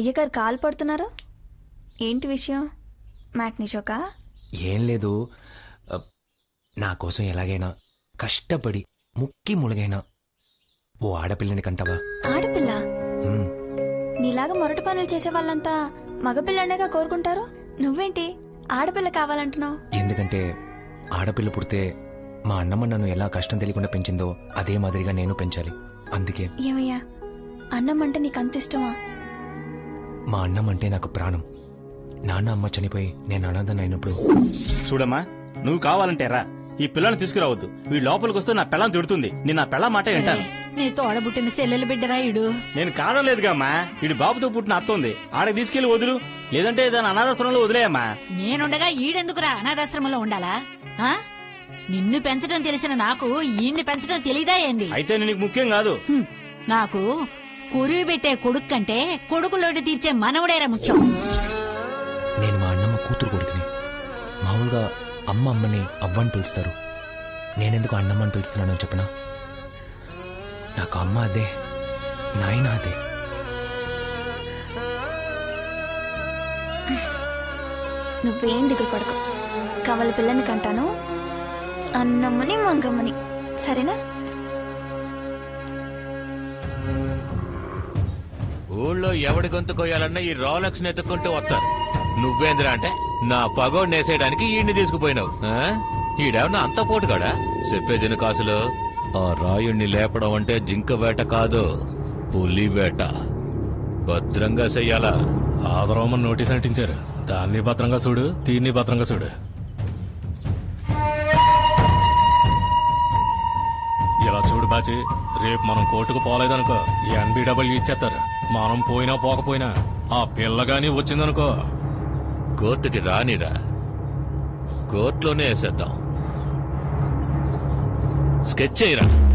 అయ్యగారు కాలు పడుతున్నారు? ఏంటి విషయం? మ్యాట్ని షోకా ఏం లేదు. నా కోసం ఎలాగైనా కష్టపడి ముక్కి ములుగైనా ఓ ఆడపిల్లని కంటవా? ఆడపిల్ల? హ్మ్, నీలాగా మొరటి పనులు చేసే వాళ్ళంతా మగపిల్లనేగా కోరుకుంటారు? నువ్వేంటి? ఆడపిల్ల కావాలంటున్నావు? ఎందుకంటే ఆడపిల్ల పుడితే మా అన్నమ్మ నన్ను ఎలా కష్టం తెలియకుండా పెంచిందో అదే మాదిరిగా నేను పెంచాలి. అందుకే. ఏమయ్యా? అన్నం అంటే నీకు అంత ఇష్టమా? మా అన్నం అంటే నాకు ప్రాణం. నాన్న అమ్మ చనిపోయి నేను అనాథన అయినప్పుడు. చూడమ్మా నువ్వు కావాలంటే రా. ఈ పిల్లని తీసుకురావద్దు. వీడు లోపలికి వస్తే నా పిల్లని తిడుతుంది. నేను నా పిల్ల మాట వింటాను. నీ తోడబుట్టిన చెల్లెలు బిడ్డరా ఇడు నేను కాదం లేదుగా అమ్మా వీడి బాబుతో పుట్టిన అత్తుంది. ఆడకి తీసుకెళ్ళి వదులు. లేదంటే దాని అనాథాశ్రమంలో వదిలేయమ్మా. నేనుండగా ఈడెందుకురా అనాథాశ్రమంలో ఉండాలా? ఆ? నిన్ను పెంచడం తెలిసిన నాకు ఈయన్ని పెంచడం తెలీదా ఏంది? అయితే నీకు ముఖ్యం కాదు. హ్మ్. నాకు కురివి పెట్టే కొడుకు కంటే కొడుకులోటి తీర్చే మనవడేరా ముఖ్యం. నేను మా అన్నమ్మ కూతురు కొడుకుని. మామూలుగా అమ్మ అమ్మని అవ్వని పిలుస్తారు. నేనెందుకు అన్నమ్మని పిలుస్తున్నానో చెప్పనా? నాకు అమ్మ అదే నాయన అదే. నువ్వేం దిగులు పడకు. కవల పిల్లని కంటాను అన్నమ్మని మంగమ్మని. సరేనా? ఊళ్ళో ఎవడి గొంతు కొయ్యాలన్నా ఈ రోలక్స్ ఎత్తుకుంటూ వస్తారు. నువ్వేంద్రా అంటే నా పగోడు నేసేయడానికి ఈయన్ని తీసుకుపోయినావు. ఈడేమన్నా అంత పోటుగాడా? చెప్పేదిన కాసులు. ఆ రాయుణ్ణి లేపడం అంటే జింక వేట కాదు పులి వేట. భద్రంగా చెయ్యాలా ఆదరోమని నోటీస్ అంటించారు. దాన్ని భద్రంగా చూడు దీన్ని భద్రంగా చూడు. ఇలా చూడు బాచి రేపు మనం కోర్టుకు పోలేదనుకో ఈ ఎన్బిడబ్ల్యూ ఇచ్చేస్తారు. మనం పోయినా పోకపోయినా ఆ పిల్లగాని వచ్చిందనుకో. కోర్టుకి రానిరా. కోర్టులోనే వేసేద్దాం. స్కెచ్ చేయరా.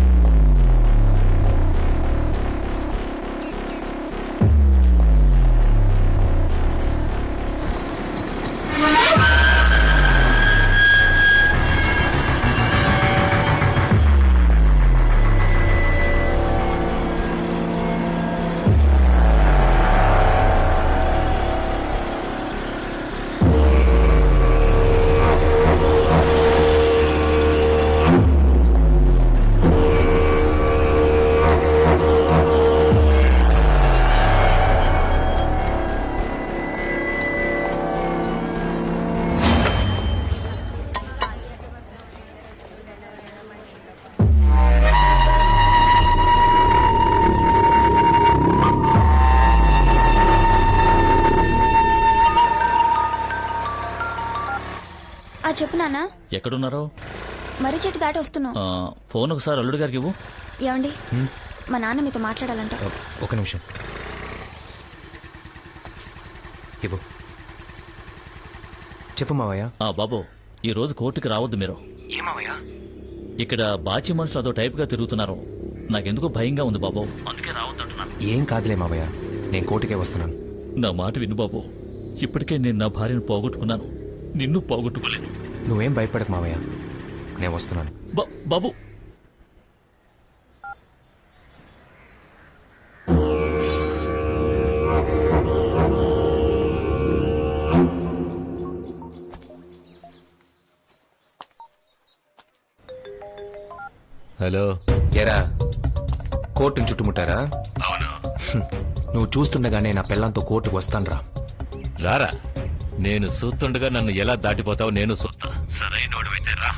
చెప్పు నాన్న. ఎక్కడున్నారో? మర్రి చెట్టు దాటి వస్తున్నావు. ఆ, ఫోన్ ఒకసారి అల్లుడి గారికి ఇవ్వు. ఏమండి? మా నాన్న మీతో మాట్లాడాలంట. ఒక నిమిషం. ఇవ్వు. చెప్పు మావయ్య. ఆ బాబు ఈ రోజు కోర్టుకి రావద్దు మీరు. ఏమావయ్యా ఇక్కడ బాచి మనుషులు అదో టైప్గా తిరుగుతున్నారు. నాకెందుకు భయంగా ఉంది బాబు. అందుకే రావద్దంటున్నాను. ఏం కాదులే మావయ్య. నేను కోర్టుకే వస్తున్నాను. నా మాట విను బాబు. ఇప్పటికే నేను నా భార్యను పోగొట్టుకున్నాను. నిన్ను పోగొట్టుకోలేను. నువ్వేం భయపడకు మావయ్య. నేను వస్తున్నాను. బా- బాబు. హలో. ఎరా కోర్టును చుట్టుముట్టారా? హ్మ్. నువ్వు చూస్తుండగానే నా పిల్లంతో కోర్టుకు వస్తానురా. రారా. నేను చూస్తుండగా నన్ను ఎలా దాటిపోతావు నేను చూస్తా రా.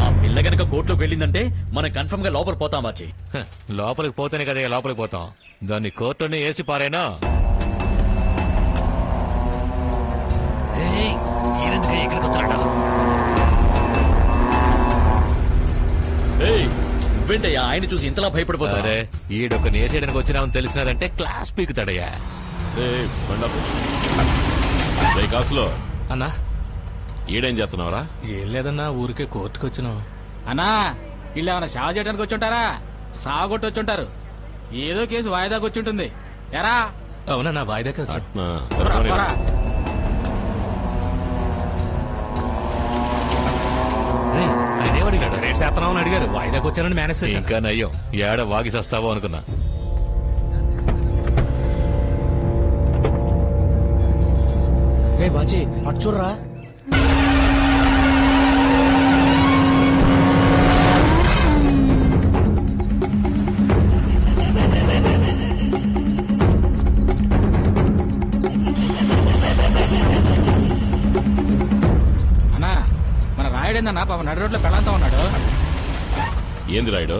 ఆ పిల్ల గనక కోర్టులోకి వెళ్ళిందంటే మనం కన్ఫర్మ్గా లోపల పోతాం బాచి. హ, లోపలికి పోతేనే కదా ఇక లోపలికి పోతాం. దాన్ని కోర్టునే వేసి పారేనా? ఏయ్? నువ్వేంటయ్యా? ఆయన చూసి ఇంతలా భయపడిపోతా అరే ఈడొక నేసేయడానికి వచ్చినామని తెలిసినదంటే క్లాస్ పీకుతాడయ్యా. కాసులో. అన్నా. ఈడేం చేస్తున్నావురా? ఏం లేదన్నా ఊరికే కోర్టుకు వచ్చినాం అన్నా వీళ్ళు ఏమైనా సేవ చేయడానికి వచ్చి ఉంటారా సాగొట్టి వచ్చి ఉంటారు ఏదో కేసు వాయిదాకి వచ్చి ఉంటుంది ఎరా అవునన్నా వాయిదాకి వచ్చాం ఏమడిగాడు రేట్ శాతం అని అడిగారు. వాయిదాకి వచ్చానని మేనేజ్ ఇంకా నయ్యం. ఏడ వాగి సస్తావో అనుకున్నా. రే బాజీ అటు చూడరా? అన్నా మన రాయుడేందన్నా పాప నడు రోడ్లో పెళ్ళంతా ఉన్నాడు. ఏంది రాయుడు?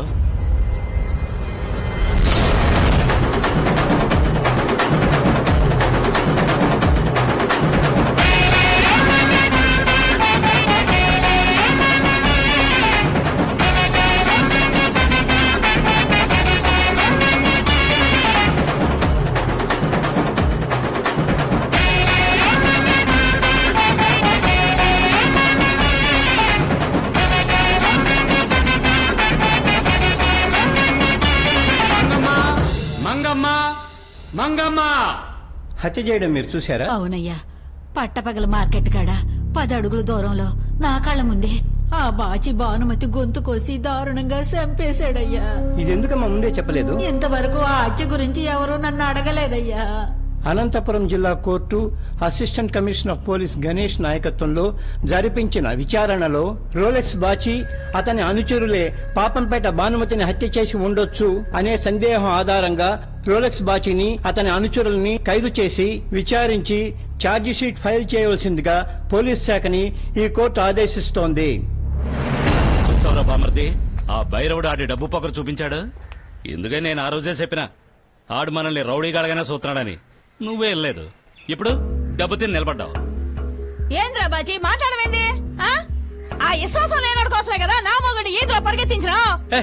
హత్య చేయడం మీరు చూసారా అవునయ్యా. పట్టపగల మార్కెట్ కాడ? పది అడుగుల దూరంలో. నా కళ్ళ ముందే. ఆ బాచి భానుమతి గొంతు కోసి దారుణంగా చంపేశాడయ్యా. ఇది ఎందుకమ్మా ముందే చెప్పలేదు? ఇంతవరకు ఆ హత్య గురించి ఎవరూ నన్ను అడగలేదయ్యా. అనంతపురం జిల్లా court assistant commissioner of police Ganesh నాయకత్వంలో జరిపించిన విచారణలో రోలెక్స్ బాచి అతని అనుచరులే పాపంపేట భానుమతిని హత్య చేసి ఉండొచ్చు అనే సందేహం ఆధారంగా రోలెక్స్ బాచిని అతని అనుచరుల్ని ఖైదు చేసి విచారించి ఛార్జిషీట్ ఫైల్ చేయవలసిందిగా పోలీస్ శాఖని ఈ కోర్టు ఆదేశిస్తోంది. చూసావురా బామర్ది? ఆ భైరవుడు ఆడి డబ్బు పొగరు చూపించాడు? ఎందుకని నేను ఆ రోజే చెప్పిన? ఆడు మనల్ని రౌడీగాడగానే సూత్రాడని నువ్వే వెళ్ళలేదు. ఇప్పుడు డబ్బు తిని నిలబడ్డావు. ఏంద్రా బాచి మాట్లాడమేంది? ఆ? ఆ విశ్వాసం లేనాడు కోసమే కదా నా మొగడు ఈదులో పరిగెత్తించరా ఏ,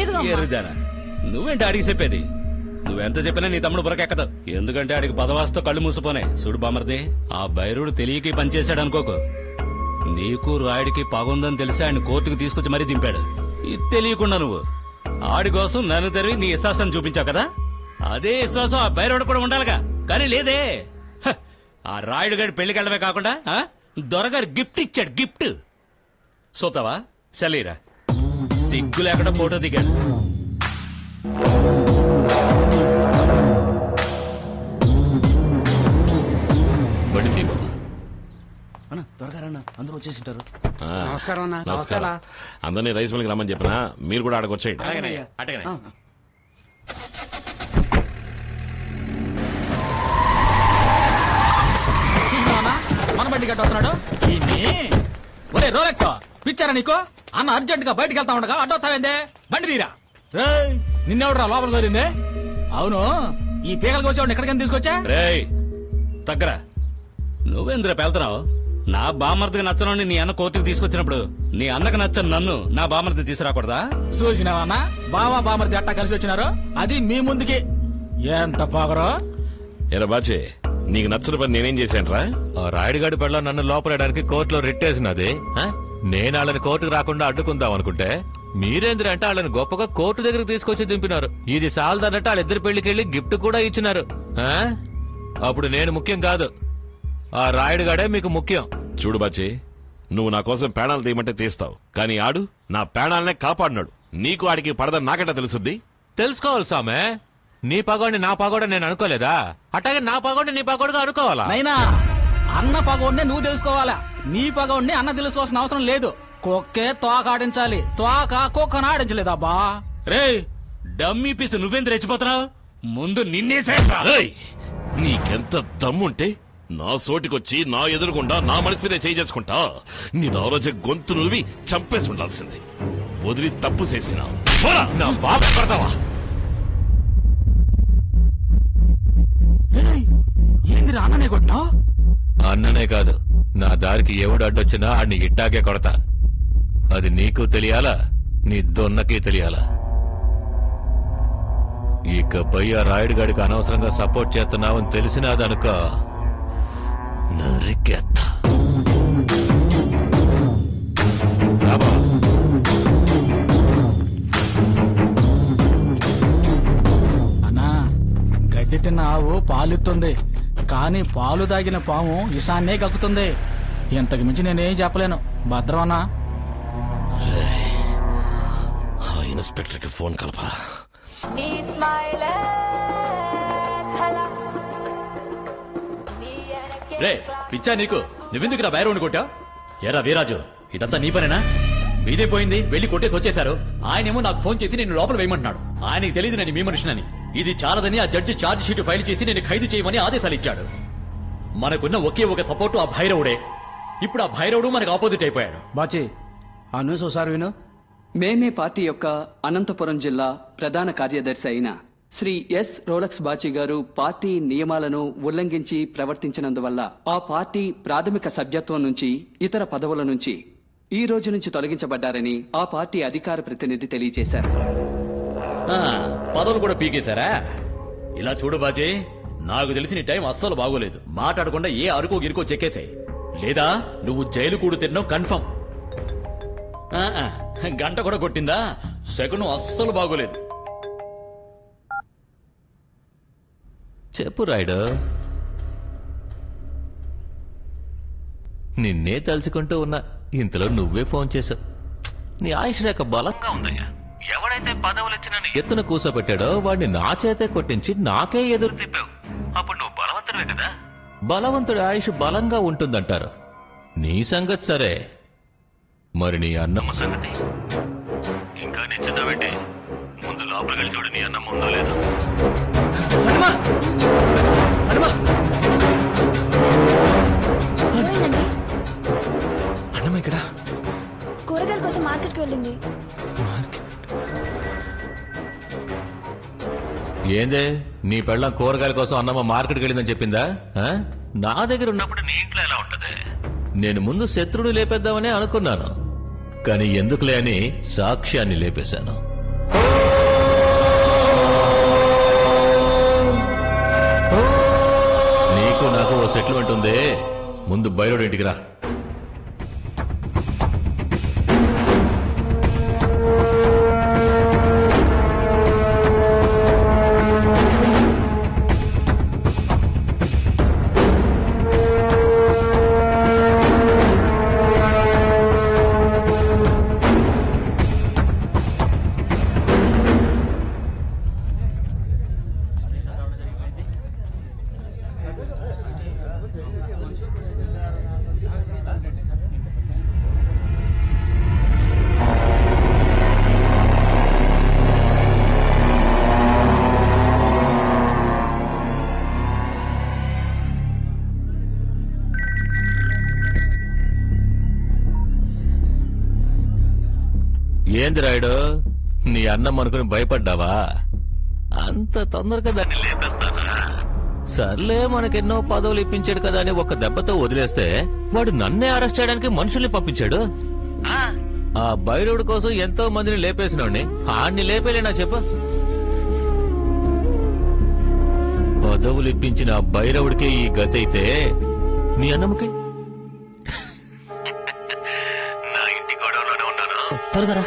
ఇదిగో నువ్వేంటి అడిగి చెప్పేది? నువ్వెంత చెప్పినా నీ తమ్ముడు బురకెక్కదు ఎందుకంటే ఆడికి పదవాస్తో కళ్ళు మూసిపోనే చూడు బామర్ది ఆ భైరుడు తెలియకి పనిచేశాడు అనుకోకు. నీకు రాయుడికి పగుందని తెలిసి ఆయన కోర్టుకు తీసుకొచ్చి మరీ దింపాడు. ఇది తెలియకుండా నువ్వు. ఆడి కోసం నన్ను తెరివి నీ విశ్వాసం చూపించావు కదా? అదే విశ్వాసం ఆ భైరవుడు కూడా ఉండాలిగా. కానీ లేదే. హ, ఆ రాయుడు గారి పెళ్ళికెళ్ళమే కాకుండా ఆ, దొరగారు గిఫ్ట్ ఇచ్చాడు గిఫ్ట్. సోతావా సెలీరా సిగ్గు లేకుండా ఫోటో దిగాడు. బడి తీ బావ. అన్న త్వరగా రన్న అందరూ వచ్చేసింటారు. ఆ, నమస్కారం అన్న నమస్కారం. అందరినీ రైస్ మిల్కి రమ్మని చెప్పినా? మీరు కూడా ఆడకొచ్చేయండి. అటగనే. చూసినావా బండి గట్ట వస్తున్నాడు. ఒరే రోలెక్స్ పిచ్చారా నీకు? అన్న అర్జెంట్గా బయటికి వెళ్తా ఉండగా అడ్డొస్తావేందే బండి తీరా. రేయ్ నిన్నెవడరా లోపల దొరింది అవును ఈ పీకలు కోసేవాడిని ఎక్కడికైనా తీసుకొచ్చా? రేయ్ తగ్గరా. నువ్వేంద్ర పెళ్తున్నావు నా బామర్దికి నచ్చనని నీ అన్న కోర్టుకు తీసుకొచ్చినప్పుడు నీ అన్నకు నచ్చని నన్ను నా బామర్ది తీసుకురాకూడదా? చూసినావా అన్న? బావా బామర్ది అట్టా కలిసి వచ్చినారు. అది మీ ముందుకి. ఎంత పొగరో? ఎరా బాచే నీకు నచ్చిన పని నేనేం చేశాను రా ఆ రాయుడుగాడి పెళ్ళ నన్ను లోపలేయడానికి కోర్టులో రిట్టేసినది. ఆ? నేను వాళ్ళని కోర్టుకు రాకుండా అడ్డుకుందాం అనుకుంటే మీరేంద్ర అంటే వాళ్ళని గొప్పగా కోర్టు దగ్గరకు తీసుకొచ్చి దింపినారు. ఇది సాలదన్నట్టు వాళ్ళిద్దరి పెళ్ళికెళ్ళి గిఫ్ట్ కూడా ఇచ్చినారు. ఆ? అప్పుడు నేను ముఖ్యం కాదు. ఆ రాయుడుగాడే మీకు ముఖ్యం. చూడు బాచి నువ్వు నా కోసం పేణాలు తీయమంటే తీస్తావు. కానీ ఆడు నా పేణాలనే కాపాడినాడు. నీకు ఆడికి పడదని నాకంట తెలుసుద్ది? తెలుసుకోవాలి సామె. నీ పగోడిని నా పగోడ నేను అనుకోలేదా? అట్లాగే నా పగోడిని నీ పగోడుగా అనుకోవాలా? నైనా అన్న పగోడిని నువ్వు తెలుసుకోవాలా? నీ పగోడిని అన్న తెలుసుకోవాల్సిన అవసరం లేదు. కుక్కే తోక ఆడించాలి. తోక కుక్కను ఆడించలేదు అబ్బా? రేయ్ డమ్మీ పీసు నువ్వేంద్ర రెచ్చిపోతున్నావు? ముందు నిన్నేసేట్రా ఏయ్! నీకెంత దమ్ముంటే నా సోటికొచ్చి నా ఎదురుగుండా నా మనసు మీదే చేయి చేసుకుంటా. నీ దౌరజ గొంతు నువ్వి చంపేసి ఉండాల్సింది. వదిలి తప్పు చేసిన. నా బాబు పడతావా? ఏంది అన్ననే కొట్టినావు అన్ననే కాదు. నా దారికి ఎవడు అడ్డొచ్చినా ఆడిని ఇట్టాకే కొడతా. అది నీకు తెలియాలా? నీ దొన్నకి తెలియాలా? ఇకపై ఆ రాయుడు గాడికి అనవసరంగా సపోర్ట్ చేస్తున్నావని తెలిసినాదనుకో నరికెత్తా. రాబా అన్నా గడ్డి తిన్న ఆవు పాలిస్తుంది కానీ పాలు తాగిన పాము ఇషాన్నే కక్కుతుంది. ఇంతకు మించి నేనేం చెప్పలేను. భద్రం అన్నా ఆ ఇన్స్పెక్టర్కి ఫోన్ కలపరా. రే పిచ్చా నీకు. నువ్వెందుకు నా బైరవుని కొట్టా ఎరా వీరాజు ఇదంతా నీ పనేనా? మీదే పోయింది వెళ్ళి కొట్టేసి వచ్చేశారు. ఆయనేమో నాకు ఫోన్ చేసి నేను లోపల వేయమంటున్నాడు. ఆయనకి తెలియదు నేను మీ మనిషినని ఇది చాలదని ఆ జడ్జి ఛార్జ్ షీట్ ఫైల్ చేసి నేను ఖైదు చేయమని ఆదేశాలు ఇచ్చాడు. మనకున్న ఒకే ఒక సపోర్టు ఆ భైరవుడే. ఇప్పుడు ఆ భైరవుడు మనకు ఆపోజిట్ అయిపోయాడు. బాచి ఆ న్యూస్ ఒకసారి విను. మేమే పార్టీ యొక్క అనంతపురం జిల్లా ప్రధాన కార్యదర్శి అయిన శ్రీ ఎస్ రోలక్స్ బాచి గారు పార్టీ నియమాలను ఉల్లంఘించి ప్రవర్తించినందువల్ల ఆ పార్టీ ప్రాథమిక సభ్యత్వం నుంచి ఇతర పదవుల నుంచి ఈ రోజు నుంచి తొలగించబడ్డారని ఆ పార్టీ అధికార ప్రతినిధి తెలియజేశారు. ఆ, పదవులు కూడా పీకేశారా? ఇలా చూడు బాజీ నాకు తెలిసి నీ టైం అస్సలు బాగోలేదు. మాట్లాడకుండా ఏ అరుకో గిరుకో చెక్కేశాయి. లేదా నువ్వు జైలు కూడు తిన్నావు కన్ఫర్మ్. ఆ, ఆ, గంట కూడా కొట్టిందా? శకునం అస్సలు బాగోలేదు. చెప్పు రాయుడు. నిన్నే తలుచుకుంటూ ఉన్నా ఇంతలో నువ్వే ఫోన్ చేశావు. నీ ఆయుష్ రేఖ బలంగా ఉందయ్యా. ఎవడైతే పదవులు ఇచ్చిన ఎత్తున కూసోబెట్టాడో వాడిని నా చేతే కొట్టించి నాకే ఎదురు తిప్పావు. అప్పుడు నువ్వు బలవంతుడే కదా. బలవంతుడి ఆయుష్ బలంగా ఉంటుందంటారు. నీ సంగతి సరే. మరి నీ అన్నమ్మ సంగతి? ఇంకా నిశ్చితమేంటి ముందు లోపలికి చూడు నీ అన్నమ్మ ఉందో లేదో. అన్నమ్మ ఇక్కడ. కూరగాయల కోసం మార్కెట్కి వెళ్ళింది. ఏందే? నీ పెళ్ళం కూరగాయల కోసం అన్నమ్మ మార్కెట్కి వెళ్ళిందని చెప్పిందా? ఆ? నా దగ్గర ఉన్నప్పుడు నీ ఇంట్లో ఎలా ఉంటది? నేను ముందు శత్రువుని లేపేద్దామని అనుకున్నాను. కానీ ఎందుకులే అని సాక్ష్యాన్ని లేపేశాను. నీకు నాకు ఓ సెటిల్మెంట్ ఉంది. ముందు బయలుడు ఇంటికి రా. ఏంది రాయుడు? నీ అన్నం అనుకుని భయపడ్డావా? అంత తొందరగా దాన్ని లేపేస్తానా సర్లే మనకెన్నో పదవులు ఇప్పించాడు కదా అని ఒక దెబ్బతో వదిలేస్తే వాడు నన్నే అరెస్ట్ చేయడానికి మనుషుల్ని పంపించాడు? ఆ. భైరవుడి కోసం ఎంతో మందిని లేపేసినోడిని. ఆడిని లేపేలేనా చెప్పు? పదవులు ఇప్పించిన ఆ భైరవుడికే ఈ గతి అయితే నీ అన్నమ్మకి? త్వరగా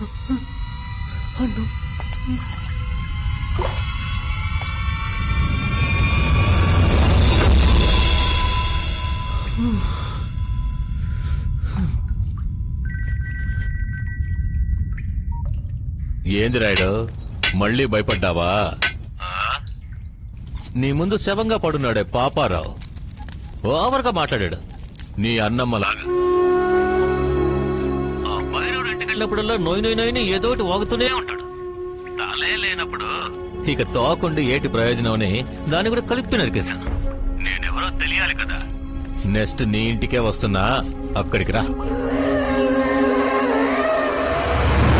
రా. ఏంది రాయుడు? మళ్ళీ భయపడ్డావా? నీ ముందు శవంగా పడున్నాడే పాపారావు. ఓవర్గా మాట్లాడాడు. నీ అన్నమ్మలాగా. వెళ్ళినప్పుడల్లా నోయి నోయి నోయిని ఏదో ఒకటి వాగుతూనే ఉంటాడు. తలే లేనప్పుడు ఇక తోకుండి ఏటి ప్రయోజనం అని దాన్ని కూడా కలిపి నరికేశాను నేనెవరో తెలియాలి కదా. నెక్స్ట్ నీ ఇంటికే వస్తున్నా అక్కడికి రా.